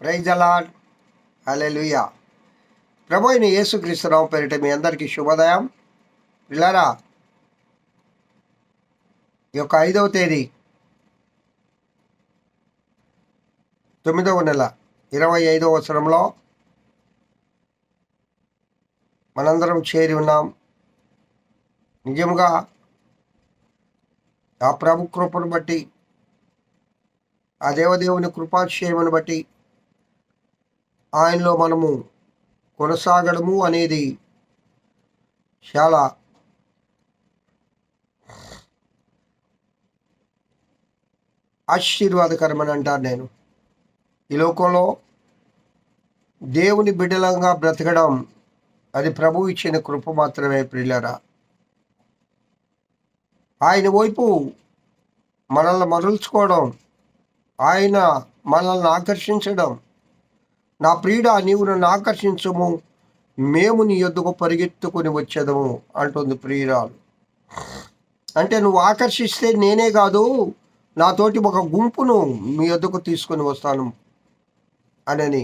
Praise అలాడ్ hallelujah ప్రభు అయిన యేసుక్రీస్తురావు పేరిట మీ అందరికీ శుభోదయం. పిల్లరా ఈ యొక్క ఐదవ తేదీ తొమ్మిదవ నెల ఇరవై ఐదవ అవసరంలో మనందరం చేరి ఉన్నాం. నిజంగా ఆ ప్రభు కృపను బట్టి ఆ దేవదేవుని కృపాక్షేమను బట్టి ఆయనలో మనము కొనసాగడము అనేది చాలా ఆశీర్వాదకరమని అంటాను నేను. ఈ లోకంలో దేవుని బిడ్డలంగా బ్రతకడం అది ప్రభు ఇచ్చిన కృప మాత్రమే ప్రిల్లరా ఆయన వైపు మనల్ని మరల్చుకోవడం ఆయన మనల్ని ఆకర్షించడం నా ప్రియుడ నీవు నన్ను ఆకర్షించము. మేము నీ యొద్దకు పరిగెత్తుకొని వచ్చేదము అంటుంది ప్రియురాలు. అంటే నువ్వు ఆకర్షిస్తే నేనే కాదు నాతోటి ఒక గుంపును మీ యొద్దకు తీసుకొని వస్తాను అనని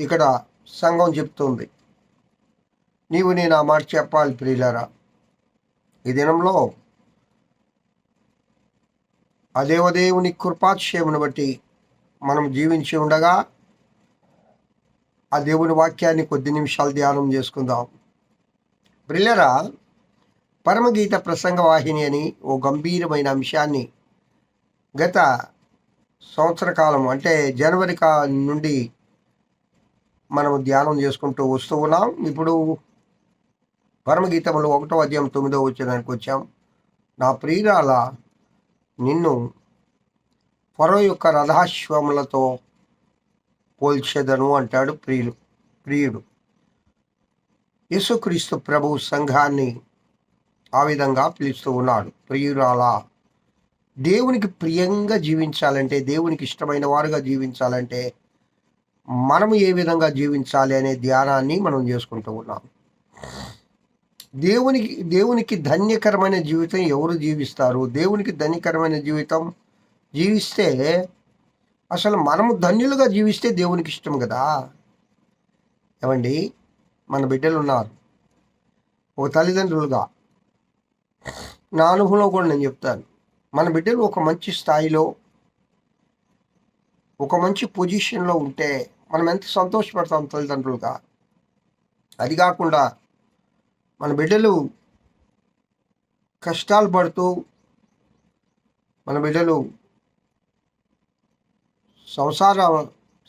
ఇక్కడ సంఘం చెప్తుంది. నీవు నేను ఆ మాట చెప్పాలి ప్రియులరా. ఈ దినంలో ఆ దేవదేవుని కృపాక్షేమును బట్టి మనం జీవించి ఉండగా ఆ దేవుని వాక్యాన్ని కొద్ది నిమిషాలు ధ్యానం చేసుకుందాం. బ్రిల్లరా పరమగీత ప్రసంగ వాహిని అని ఓ గంభీరమైన అంశాన్ని గత సంవత్సర కాలం అంటే జనవరి కా నుండి మనము ధ్యానం చేసుకుంటూ వస్తూ ఉన్నాం. ఇప్పుడు పరమగీతములు ఒకటో అధ్యాయం తొమ్మిదో వచ్చేదానికి వచ్చాం. నా ప్రియురాల నిన్ను పొర యొక్క రథాశ్వములతో పోల్చెదను అంటాడు ప్రియులు ప్రియుడు. యేసుక్రీస్తు ప్రభు సంఘాన్ని ఆ విధంగా పిలుస్తూ ఉన్నాడు. ప్రియురాల దేవునికి ప్రియంగా జీవించాలంటే దేవునికి ఇష్టమైన వారుగా జీవించాలంటే మనము ఏ విధంగా జీవించాలి అనే ధ్యానాన్ని మనం చేసుకుంటూ ఉన్నాం. దేవునికి దేవునికి ధన్యకరమైన జీవితం ఎవరు జీవిస్తారు? దేవునికి ధన్యకరమైన జీవితం జీవిస్తే అసలు మనము ధన్యులుగా జీవిస్తే దేవునికి ఇష్టం కదా? ఏమండి? మన బిడ్డలు ఉన్నారు. ఒక తల్లిదండ్రులుగా. నా అనుభవంలో కూడా నేను చెప్తాను. మన బిడ్డలు ఒక మంచి స్థాయిలో ఒక మంచి పొజిషన్లో ఉంటే మనం ఎంత సంతోషపడతాం తల్లిదండ్రులుగా? అది కాకుండా మన బిడ్డలు కష్టాలు పడుతూ మన బిడ్డలు సంసార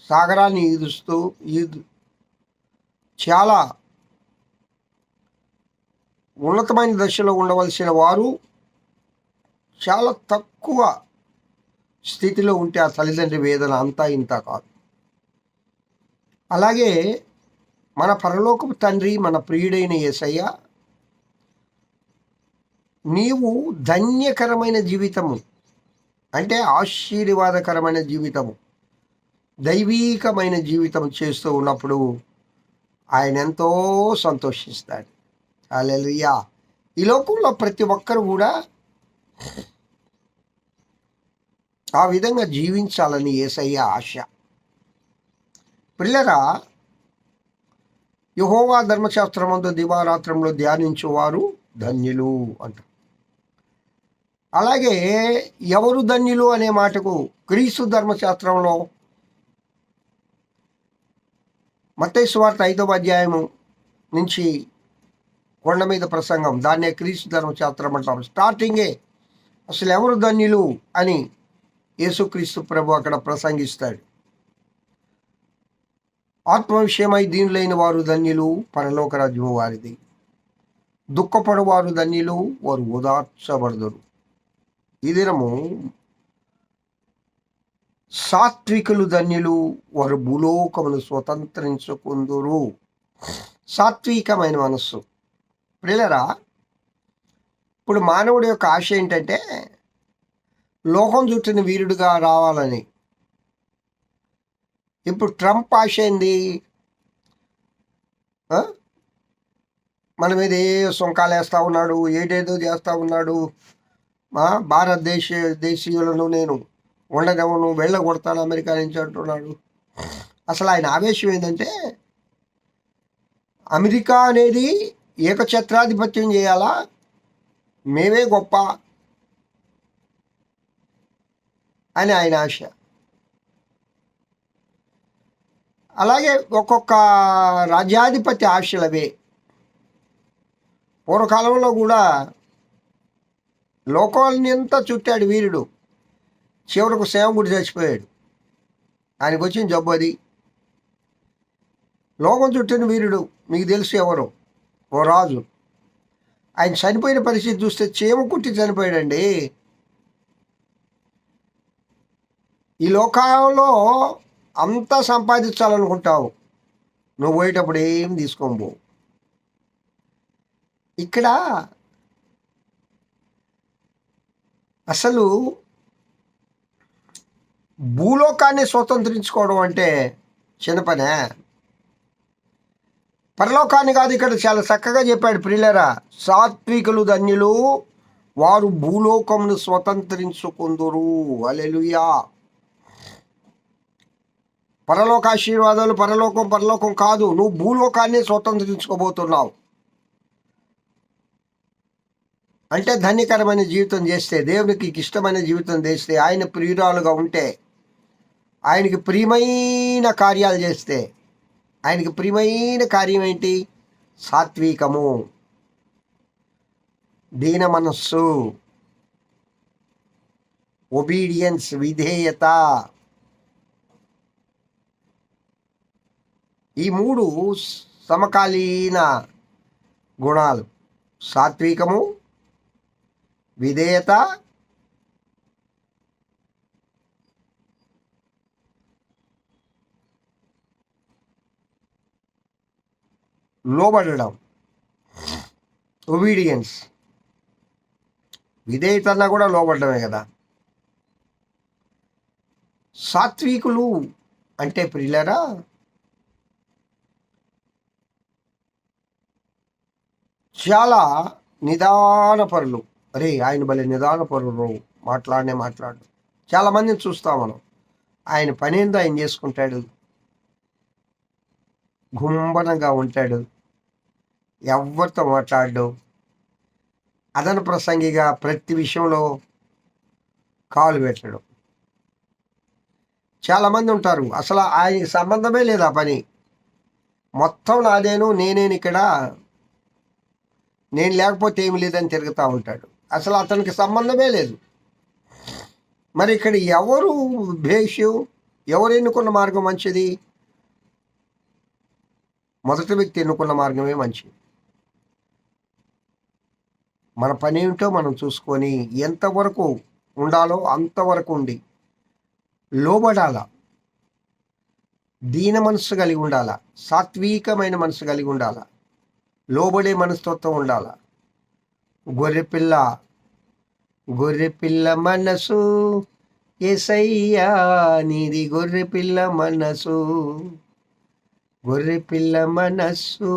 సాగరాన్ని ఈదుస్తూ ఈదు చాలా ఉన్నతమైన దశలో ఉండవలసిన వారు చాలా తక్కువ స్థితిలో ఉంటే ఆ తల్లిదండ్రి వేదన అంతా ఇంత కాదు. అలాగే మన పరలోకపు తండ్రి మన ప్రియుడైన యేసయ్య నీవు ధన్యకరమైన జీవితము అంటే ఆశీర్వాదకరమైన జీవితము. దైవీకమైన జీవితం చేస్తూ ఉన్నప్పుడు ఆయన ఎంతో సంతోషిస్తాడు. అలెలుయా ఈ లోకంలో ప్రతి ఒక్కరు కూడా ఆ విధంగా జీవించాలని ఏసయ్య ఆశ. పిల్లరా యహోవా ధర్మశాస్త్రమందు దివారాత్రంలో ధ్యానించేవారు ధన్యులు అంట అలాగే ఎవరు ధన్యులు అనే మాటకు క్రీస్తు ధర్మశాస్త్రంలో మతేశ్వార్త ఐదవ అధ్యాయము నుంచి కొండ మీద ప్రసంగం. దాన్నే క్రీస్తు ధర్మశాస్త్రం అంటాం స్టార్టింగే అసలు ఎవరు ధన్యులు అని యేసుక్రీస్తు ప్రభు అక్కడ ప్రసంగిస్తాడు. ఆత్మ విషయమై దీనులైన వారు ధన్యులు పరలోకరాజ్యము వారిది. దుఃఖపడవారు ధన్యులు వారు ఓదార్చబడదురు. ఈ దినము సాత్వికులు ధన్యులు వారు భూలోకమును స్వతంత్రించుకుందురు. సాత్వికమైన మనస్సు. ప్రియులరా ఇప్పుడు మానవుడి యొక్క ఆశ ఏంటంటే లోకం చుట్టిన వీరుడిగా రావాలని. ఇప్పుడు ట్రంప్ ఆశ ఏంది? మన మీద ఏ సుంకాలు వేస్తూ ఉన్నాడు ఏదేదో చేస్తూ ఉన్నాడు. భారతదేశ దేశీయులను నేను ఉండనివ్వను వెళ్ళగొడతాను అమెరికా నుంచి అంటున్నాడు. అసలు ఆయన ఆవేశం ఏంటంటే అమెరికా అనేది ఏకఛత్రాధిపత్యం చేయాలా? మేమే గొప్ప అని ఆయన ఆశ. అలాగే ఒక్కొక్క రాజ్యాధిపతి ఆశలవే. పూర్వకాలంలో కూడా లోకాలని అంతా చుట్టాడు వీరుడు. చివరకు సేవకుడు చచ్చిపోయాడు. ఆయనకు వచ్చిన జబ్బు అది. లోకం చుట్టిన వీరుడు మీకు తెలుసు ఎవరు? ఓ రాజు. ఆయన చనిపోయిన పరిస్థితి చూస్తే చీమ కుట్టి చనిపోయాడండి. ఈ లోకంలో అంతా సంపాదించాలనుకుంటావు. నువ్వు పోయేటప్పుడు ఏం తీసుకొని ఇక్కడ అసలు భూలోకాన్ని స్వతంత్రించుకోవడం అంటే చిన్న పనే పరలోకాన్ని కాదు ఇక్కడ చాలా చక్కగా చెప్పాడు ప్రియులరా. సాత్వికులు ధన్యులు వారు భూలోకమును స్వతంత్రించుకుందురు. అలెలుయా పరలోక ఆశీర్వాదాలు పరలోకం పరలోకం కాదు నువ్వు భూలోకాన్ని స్వతంత్రించుకోబోతున్నావు. అంటే ధన్యకరమైన జీవితం చేస్తే దేవునికి ఇష్టమైన జీవితం చేస్తే ఆయన ప్రియురాలుగా ఉంటే ఆయనకి ప్రియమైన కార్యాలు చేస్తే ఆయనకి ప్రియమైన కార్యం ఏంటి? సాత్వికము. దీన మనస్సు. ఒబీడియన్స్ విధేయత. ఈ మూడు సమకాలీన గుణాలు సాత్వికము విధేయత లోబడడం. ఒబీడియన్స్ విధేయత అన్నా కూడా లోబడమే కదా. సాత్వికులు అంటే ప్రియులరా చాలా నిదానపరులు. అరే ఆయన భలే నిదానపరులు. మాట్లాడనే మాట్లాడు. చాలా మందిని చూస్తాం మనం. ఆయన పని ఏందో ఆయన చేసుకుంటాడు. గుంబనంగా ఉంటాడు. ఎవరితో మాట్లాడు అదన ప్రసంగిగా ప్రతి విషయంలో కాలు పెట్టడం. చాలామంది ఉంటారు. అసలు ఆయనకి సంబంధమే లేదు ఆ పని. మొత్తం నాదేను నేనేను ఇక్కడ నేను లేకపోతే ఏమి లేదని తిరుగుతూ ఉంటాడు. అసలు అతనికి సంబంధమే లేదు. మరి ఇక్కడ ఎవరు భేషు? ఎవరు ఎన్నుకున్న మార్గం మంచిది? మొదటి వ్యక్తి ఎన్నుకున్న మార్గమే మంచిది మన పని ఏమిటో మనం చూసుకొని ఎంతవరకు ఉండాలో అంతవరకు ఉండి లోబడాల దీన మనస్సు కలిగి ఉండాల సాత్వికమైన మనసు కలిగి ఉండాల లోబడే మనస్తత్వం ఉండాల. గొర్రెపిల్ల గొర్రెపిల్ల మనసు ఎసయ్యా నీది గొర్రెపిల్ల మనసు. గొర్రెపిల్ల మనస్సు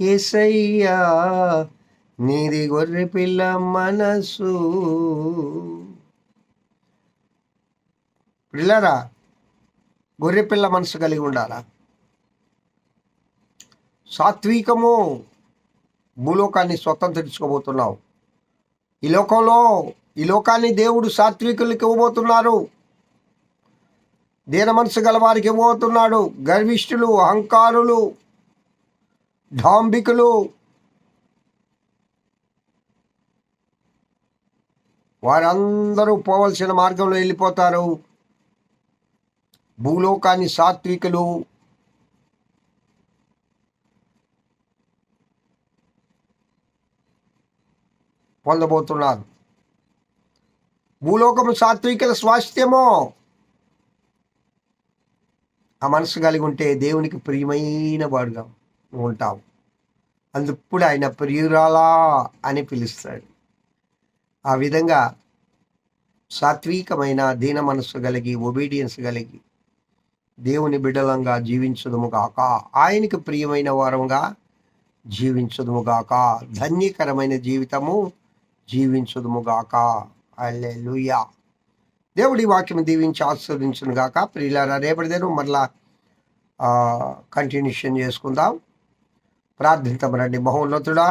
ఎసయ్యా నీది గొర్రెపిల్ల మనస్సు. పిల్లరా గొర్రెపిల్ల మనసు కలిగి ఉండాలా? సాత్వికము భూలోకాన్ని స్వతంత్రించుకోబోతున్నావు. ఈ లోకంలో ఈ లోకాన్ని దేవుడు సాత్వికులకు ఇవ్వబోతున్నారు. దీన మనసు గల వారికి గర్విష్ఠులు అహంకారులు ఢాంబికులు వారందరూ పోవలసిన మార్గంలో వెళ్ళిపోతారు. భూలోకాన్ని సాత్వికులు. పొందబోతున్నారు. భూలోకము సాత్వికుల స్వాస్థ్యమో. ఆ మనసు కలిగి ఉంటే దేవునికి ప్రియమైన వాడుగా ఉంటావు. అందుప్పుడు ఆయన ప్రియురాలా అని పిలుస్తాడు. ఆ విధంగా సాత్వికమైన దీన మనస్సు కలిగి ఒబీడియన్స్ కలిగి దేవుని బిడ్డలంగా జీవించదుముగాక. ఆయనకు ఆయనకి ప్రియమైన వారంగా జీవించదుముగాక. ధన్యకరమైన జీవితము జీవించదుముగాక. అల్లెలుయా దేవుడి వాక్యం దీవించి ఆస్వాదించును గాక. ప్రియులారా రేపటి దినం మరలా కంటిన్యూషన్ చేసుకుందాం. ప్రార్థించమనండి మహోన్నతుడా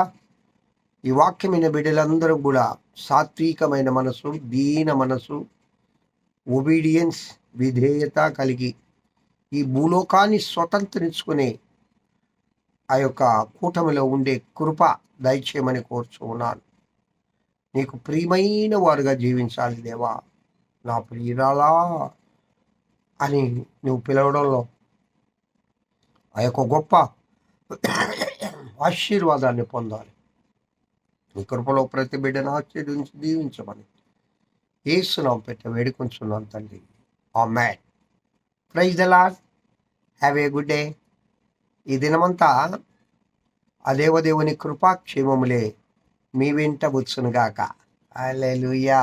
ఈ వాక్యమైన బిడ్డలందరూ కూడా సాత్వికమైన మనసు దీన మనసు ఒబీడియన్స్ విధేయత కలిగి ఈ భూలోకాన్ని స్వతంత్రించుకునే ఆ యొక్క కూటమిలో ఉండే కృప దయచేయమని కోరుచు ఉన్నాను నీకు ప్రియమైన వారుగా జీవించాలి దేవా. నా ప్రియురాలా అని నువ్వు పిలవడంలో ఆ యొక్క గొప్ప ఆశీర్వాదాన్ని పొందాలి. నీ కృపలో ప్రతి బిడ్డను ఆశీర్వించి దీవించమని ఏసునాం పెట్ట వేడుకొంచున్నాను తండ్రి. ఆ mat praise the Lord have a good day. ఈ దినమంతా ఆ దేవదేవుని కృపాక్షేమములే మీ వెంట వచ్చునుగాక అలెలుయా